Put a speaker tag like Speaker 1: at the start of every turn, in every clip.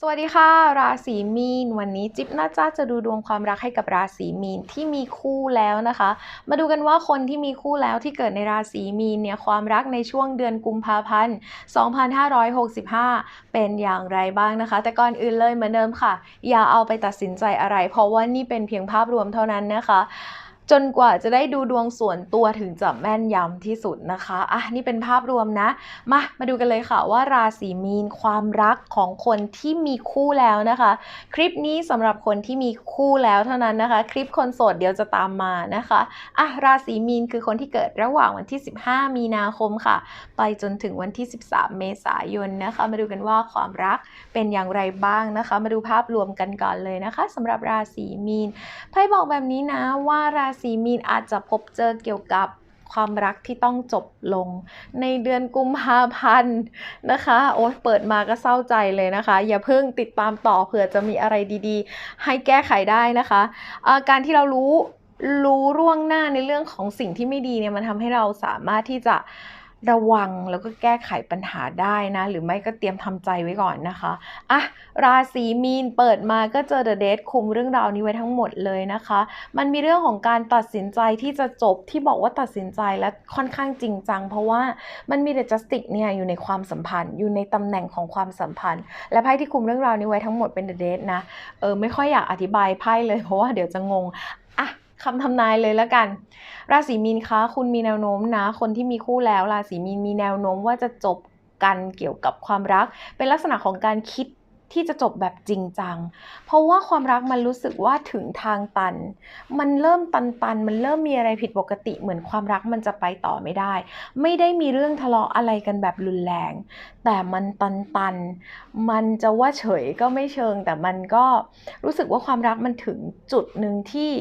Speaker 1: สวัสดีค่ะ ราศีมีน วันนี้จิ๊บน่าจะจะดูดวงความรักให้กับราศีมีนที่มีคู่แล้วนะคะ มาดูกันว่าคนที่มีคู่แล้วที่เกิดในราศีมีนเนี่ยความรักในช่วงเดือนกุมภาพันธ์2565 เป็นอย่างไรบ้างนะคะ แต่ก่อนอื่นเลยเหมือนเดิมค่ะ อย่าเอาไปตัดสินใจอะไร เพราะว่านี่เป็นเพียงภาพรวมเท่านั้นนะคะ จนกว่าจะได้ดูดวงส่วนตัวถึงจะแม่นยำที่สุดนะคะอะนี่เป็นภาพรวมนะ มามาดูกันเลยค่ะว่าราศีมีนความรักของคนที่มีคู่แล้วนะคะ คลิปนี้สำหรับคนที่มีคู่แล้วเท่านั้นนะคะ คลิปคนโสดเดี๋ยวจะตามมานะคะอะราศีมีนคือคนที่เกิดระหว่างวันที่ 15 มีนาคมค่ะ ไปจนถึงวันที่ 13 เมษายนนะคะ มาดูกันว่าความรักเป็นอย่างไรบ้างนะคะ มาดูภาพรวมกันก่อนเลยนะคะสำหรับราศีมีนไพ่บอกแบบนี้นะว่าราศีมีนอาจจะพบเจอเกี่ยวกับความรักที่ต้องจบลง ในเดือนกุมภาพันธ์นะคะ โอ้เปิดมาก็เศร้าใจเลยนะคะ อย่าเพิ่งติดตามต่อเผื่อจะมีอะไรดีๆ ให้แก้ไขได้นะคะะการที่เรารู้รู้ร่วงหน้าในเรื่องของสิ่งที่ไม่ดีเนี่ยมันทำให้เราสามารถที่จะ ระวังแล้วก็แก้ไขปัญหาได้นะ หรือไม่ก็เตรียมทำใจไว้ก่อนนะคะอะราศีมีนเปิดมาก็เจอเดอะเดทคุมเรื่องราวนี้ไว้ทั้งหมดเลยนะคะ มันมีเรื่องของการตัดสินใจที่จะจบที่บอกว่าตัดสินใจและค่อนข้างจริงจัง เพราะว่ามันมีเดจัสติกเนี่ยอยู่ในความสัมพันธ์ อยู่ในตำแหน่งของความสัมพันธ์ และไพ่ที่คุมเรื่องราวนี้ไว้ทั้งหมดเป็นเดอะเดทนะเออไม่ค่อยอยากอธิบายไพ่เลยเพราะว่าเดี๋ยวจะงง คำทำนายเลยแล้วกัน ราศีมีนคะ คุณมีแนวโน้มนะ คนที่มีคู่แล้ว ราศีมีนมีแนวโน้มว่าจะจบกันเกี่ยวกับความรัก เป็นลักษณะของการคิดที่จะจบแบบจริงจัง เพราะว่าความรักมันรู้สึกว่าถึงทางตัน มันเริ่มตันตัน มันเริ่มมีอะไรผิดปกติ เหมือนความรักมันจะไปต่อไม่ได้ ไม่ได้มีเรื่องทะเลาะอะไรกันแบบรุนแรง แต่มันตันตัน มันจะว่าเฉยก็ไม่เชิง แต่มันก็รู้สึกว่าความรักมันถึงจุดหนึ่งที่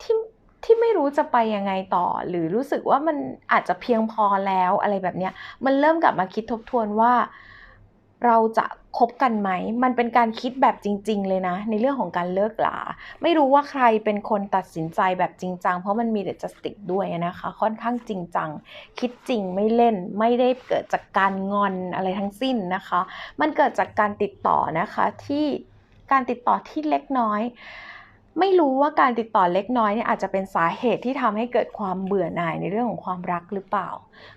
Speaker 1: ที่ที่ไม่รู้จะไปยังไงต่อ หรือรู้สึกว่ามันอาจจะเพียงพอแล้วอะไรแบบเนี้ย มันเริ่มกลับมาคิดทบทวนว่า เราจะคบกันไหม มันเป็นการคิดแบบจริง ๆ เลยนะ ในเรื่องของการเลิกลาไม่รู้ว่าใครเป็นคนตัดสินใจแบบจริงจังเพราะมันมีเดจัสติกด้วยนะคะ ค่อนข้างจริงจัง คิดจริงไม่เล่นไม่ได้เกิดจากการงอนอะไรทั้งสิ้นนะคะ มันเกิดจากการติดต่อนะคะที่การติดต่อที่เล็กน้อย ไม่รู้ว่าการติดต่อเล็กน้อยเนี่ยอาจจะเป็นสาเหตุที่ทำให้เกิดความเบื่อหน่ายในเรื่องของความรักหรือเปล่า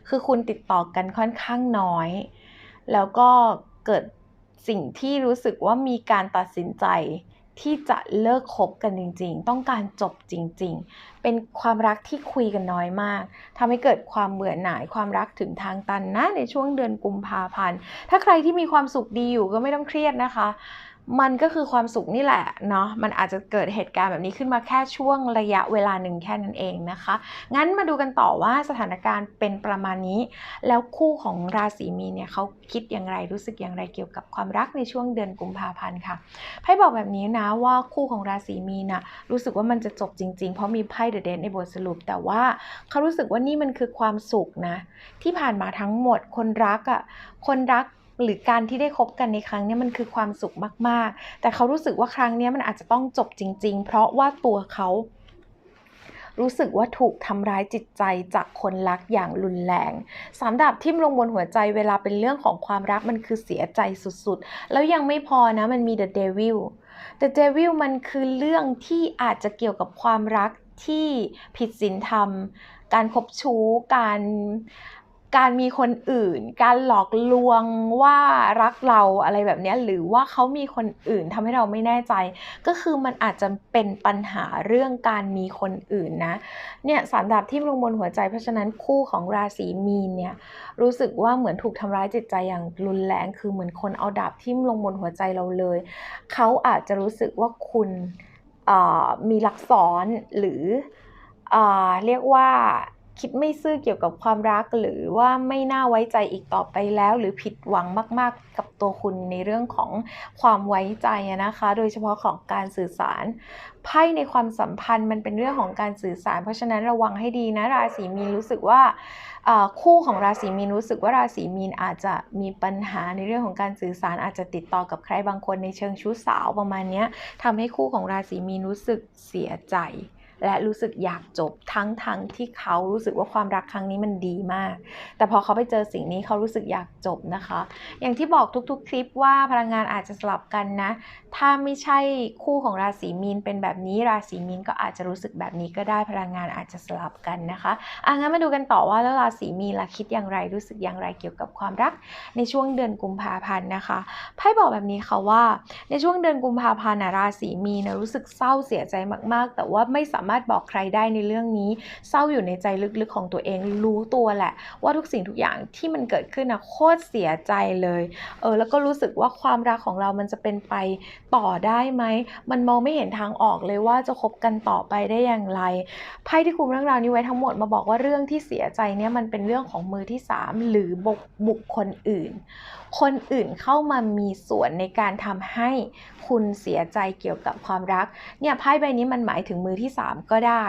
Speaker 1: คือคุณติดต่อกันค่อนข้างน้อย แล้วก็เกิดสิ่งที่รู้สึกว่ามีการตัดสินใจที่จะเลิกคบกันจริง ๆ ต้องการจบจริง ๆ เป็นความรักที่คุยกันน้อยมากทำให้เกิดความเบื่อหน่าย ความรักถึงทางตันนะในช่วงเดือนกุมภาพันธ์ ถ้าใครที่มีความสุขดีอยู่ก็ไม่ต้องเครียดนะคะ มันก็คือความสุขนี่แหละเนาะมันอาจจะเกิดเหตุการณ์แบบนี้ขึ้นมาแค่ช่วงระยะเวลาหนึ่งแค่นั้นเองนะคะ งั้นมาดูกันต่อว่าสถานการณ์เป็นประมาณนี้ แล้วคู่ของราศีมีนเนี่ยเขาคิดอย่างไรรู้สึกอย่างไรเกี่ยวกับความรักในช่วงเดือนกุมภาพันธ์ค่ะไพ่บอกแบบนี้นะว่าคู่ของราศีมีนนะรู้สึกว่ามันจะจบจริง ๆ เพราะมีไพ่เดอะเดนในบทสรุป แต่ว่าเขารู้สึกว่านี่มันคือความสุขนะที่ผ่านมาทั้งหมดคนรักอะ่ะคนรัก หรือการที่ได้คบกันในครั้งนี้มันคือความสุขมาก ๆ แต่เขารู้สึกว่าครั้งนี้มันอาจจะต้องจบจริง ๆ เพราะว่าตัวเขารู้สึกว่าถูกทำร้ายจิตใจจากคนรักอย่างรุนแรงสามดาบทิ่มลงบนหัวใจเวลาเป็นเรื่องของความรักมันคือเสียใจสุดๆ แล้วยังไม่พอนะมันมี The Devil The Devil มันคือเรื่องที่อาจจะเกี่ยวกับความรักที่ผิดศีลธรรม การคบชู้ การ การมีคนอื่น การหลอกลวงว่ารักเราอะไรแบบนี้หรือว่าเขามีคนอื่นทำให้เราไม่แน่ใจ ก็คือมันอาจจะเป็นปัญหาเรื่องการมีคนอื่นนะเนี่ยสามดาบที่ลงบนหัวใจเพราะฉะนั้นคู่ของราศีมีนเนี่ยรู้สึกว่าเหมือนถูกทำร้ายจิตใจอย่างรุนแรงคือเหมือนคนเอาดาบทิ่มลงบนหัวใจเราเลย เขาอาจจะรู้สึกว่าคุณมีลักษรหรืออเรียกว่า คิดไม่ซื่อเกี่ยวกับความรักหรือว่าไม่น่าไว้ใจอีกต่อไปแล้ว หรือผิดหวังมาก ๆ กับตัวคุณในเรื่องของความไว้ใจนะคะ โดยเฉพาะของการสื่อสารไพ่ในความสัมพันธ์มันเป็นเรื่องของการสื่อสาร เพราะฉะนั้นระวังให้ดีนะราศีมีนรู้สึกว่าคู่ของราศีมีนรู้สึกว่าราศีมีนอาจจะมีปัญหาในเรื่องของการสื่อสารอาจจะติดต่อกับใครบางคนในเชิงชู้สาวประมาณนี้ทำให้คู่ของราศีมีนรู้สึกเสียใจ และรู้สึกอยากจบทั้งทั้งที่เขารู้สึกว่าความรักครั้งนี้มันดีมาก แต่พอเขาไปเจอสิ่งนี้เขารู้สึกอยากจบนะคะ อย่างที่บอกทุกๆ คลิปว่าพลังงานอาจจะสลับกันนะ ถ้าไม่ใช่คู่ของราศีมีนเป็นแบบนี้ราศีมีนก็อาจจะรู้สึกแบบนี้ก็ได้พลังงานอาจจะสลับกันนะคะอะงั้นมาดูกันต่อว่าแล้วราศีมีนล่ะคิดอย่างไรรู้สึกอย่างไรเกี่ยวกับความรัก ในช่วงเดือนกุมภาพันธ์นะคะไพ่บอกแบบนี้ค่ะว่า ในช่วงเดือนกุมภาพันธ์นะราศีมีนนะรู้สึกเศร้าเสียใจมากๆ แต่ว่าไม่สามารถบอกใครได้ในเรื่องนี้ เศร้าอยู่ในใจลึกๆของตัวเองรู้ตัวแหละ ว่าทุกสิ่งทุกอย่างที่มันเกิดขึ้นนะโคตรเสียใจเลยเออแล้วก็รู้สึกว่าความรักของเรามันจะเป็นไปต่อได้ไหมมันมองไม่เห็นทางออกเลยว่าจะคบกันต่อไปได้อย่างไรไพ่ที่คุมเรื่องราวนี้ไว้ทั้งหมดมาบอกว่าเรื่องที่เสียใจเนี่ยมันเป็นเรื่องของมือที่ 3 หรือบบุคคลอื่น คนอื่นเข้ามามีส่วนในการทำให้คุณเสียใจเกี่ยวกับความรัก เนี่ยไพ่ใบนี้มันหมายถึงมือที่ 3 ก็ได้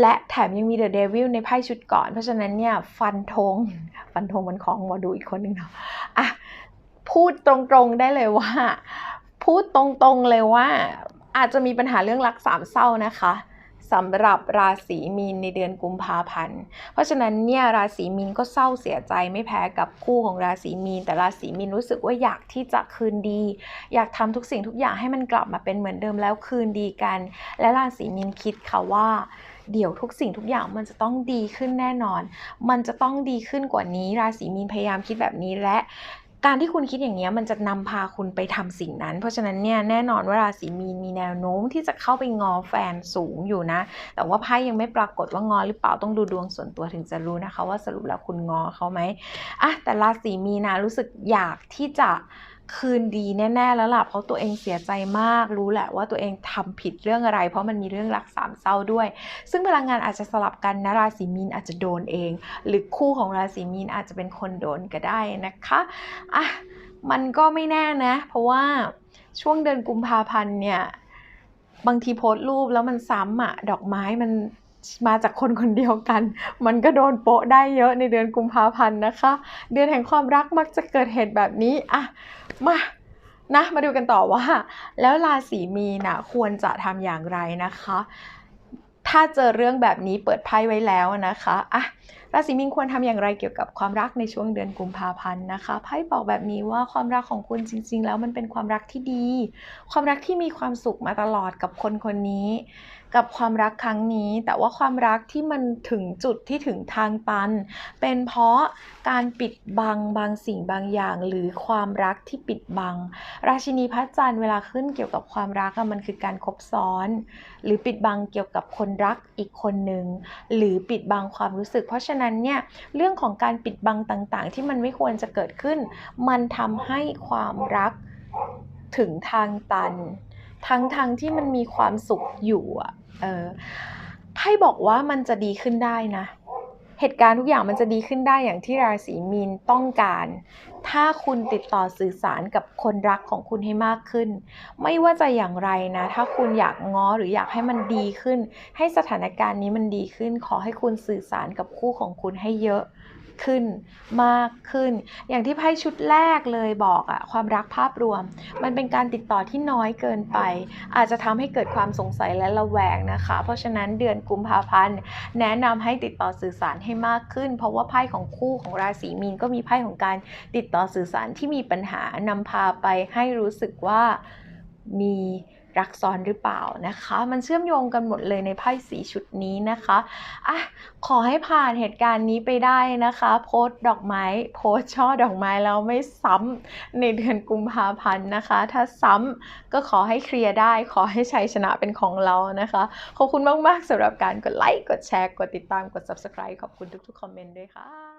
Speaker 1: และแถมยังมีเดอะเดวิลในไพ่ชุดก่อน เพราะฉะนั้นเนี่ยฟันธงฟันธงมันของหมอดูอีกคนหนึ่งเนาะอะพูดตรงๆได้เลยว่า พูดตรงๆเลยว่า อาจจะมีปัญหาเรื่องรักสามเศร้านะคะ สำหรับราศีมีนในเดือนกุมภาพันธ์ เพราะฉะนั้นเนี่ยราศีมีนก็เศร้าเสียใจไม่แพ้กับคู่ของราศีมีน แต่ราศีมีนรู้สึกว่าอยากที่จะคืนดี อยากทำทุกสิ่งทุกอย่างให้มันกลับมาเป็นเหมือนเดิมแล้วคืนดีกัน และราศีมีนคิดค่ะว่าเดี๋ยวทุกสิ่งทุกอย่างมันจะต้องดีขึ้นแน่นอน มันจะต้องดีขึ้นกว่านี้ ราศีมีนพยายามคิดแบบนี้และ การที่คุณคิดอย่างนี้มันจะนำพาคุณไปทำสิ่งนั้น เพราะฉะนั้นเนี่ยแน่นอนว่าราศีมีนมีแนวโน้มที่จะเข้าไปงอแฟนสูงอยู่นะ แต่ว่าไพ่ยังไม่ปรากฏว่างอหรือเปล่าต้องดูดวงส่วนตัวถึงจะรู้นะคะ ว่าสรุปแล้วคุณงอเขาไหมอะแต่ราศีมีนารู้สึกอยากที่จะ คืนดีแน่ ๆ แล้วล่ะเพราะตัวเองเสียใจมาก รู้แหละว่าตัวเองทำผิดเรื่องอะไร เพราะมันมีเรื่องรักสามเศร้าด้วย ซึ่งพลังงานอาจจะสลับกันนะราศีมีนอาจจะโดนเอง หรือคู่ของราศีมีนอาจจะเป็นคนโดนก็ได้นะคะอะมันก็ไม่แน่นะ เพราะว่าช่วงเดือนกุมภาพันธ์เนี่ยบางทีโพสต์รูปแล้วมันซ้ำอะดอกไม้มันมาจากคนคนเดียวกัน มันก็โดนโปะได้เยอะในเดือนกุมภาพันธ์นะคะ เดือนแห่งความรักมักจะเกิดเหตุแบบนี้อะ มานะมาดูกันต่อว่า แล้วราศีมีนนะควรจะทำอย่างไรนะคะ ถ้าเจอเรื่องแบบนี้เปิดไพ่ไว้แล้วนะคะอะราศีมีนควรทำอย่างไรเกี่ยวกับความรักในช่วงเดือนกุมภาพันธ์นะคะไพ่บอกแบบนี้ว่าความรักของคุณจริง ๆ แล้วมันเป็นความรักที่ดี ความรักที่มีความสุขมาตลอดกับคนคนนี้ กับความรักครั้งนี้ แต่ว่าความรักที่มันถึงจุดที่ถึงทางตัน เป็นเพราะการปิดบังบางสิ่งบางอย่าง หรือความรักที่ปิดบัง ราชินีพระจันทร์เวลาขึ้นเกี่ยวกับความรักอะมันคือการคบซ้อน หรือปิดบังเกี่ยวกับคนรักอีกคนหนึ่งหรือปิดบังความรู้สึก เพราะฉะนั้นเนี่ยเรื่องของการปิดบังต่างๆ ที่มันไม่ควรจะเกิดขึ้น มันทำให้ความรักถึงทางตัน ทั้งทางที่มันมีความสุขอยู่อะ เออไพ่บอกว่ามันจะดีขึ้นได้นะ เหตุการณ์ทุกอย่างมันจะดีขึ้นได้อย่างที่ราศีมีนต้องการ ถ้าคุณติดต่อสื่อสารกับคนรักของคุณให้มากขึ้น ไม่ว่าจะอย่างไรนะ ถ้าคุณอยากง้อหรืออยากให้มันดีขึ้น ให้สถานการณ์นี้มันดีขึ้น ขอให้คุณสื่อสารกับคู่ของคุณให้เยอะ ขึ้นมากขึ้น อย่างที่ไพ่ชุดแรกเลยบอกอะความรักภาพรวม มันเป็นการติดต่อที่น้อยเกินไป อาจจะทำให้เกิดความสงสัยและระแวงนะคะ เพราะฉะนั้นเดือนกุมภาพันธ์ แนะนำให้ติดต่อสื่อสารให้มากขึ้น เพราะว่าไพ่ของคู่ของราศีมีนก็มีไพ่ของการติดต่อสื่อสารที่มีปัญหานำพาไปให้รู้สึกว่ามี รักซ้อนหรือเปล่านะคะ มันเชื่อมโยงกันหมดเลยในไพ่สีชุดนี้นะคะอะขอให้ผ่านเหตุการณ์นี้ไปได้นะคะ โพสต์ดอกไม้ โพสต์ช่อดอกไม้แล้วไม่ซ้ำในเดือนกุมภาพันธ์นะคะ ถ้าซ้ำก็ขอให้เคลียร์ได้ ขอให้ชัยชนะเป็นของเรานะคะ ขอบคุณมาก ๆสำหรับการกดไลค์ กดแชร์ กดติดตาม กด subscribe ขอบคุณทุกๆคอมเมนต์ด้วยค่ะ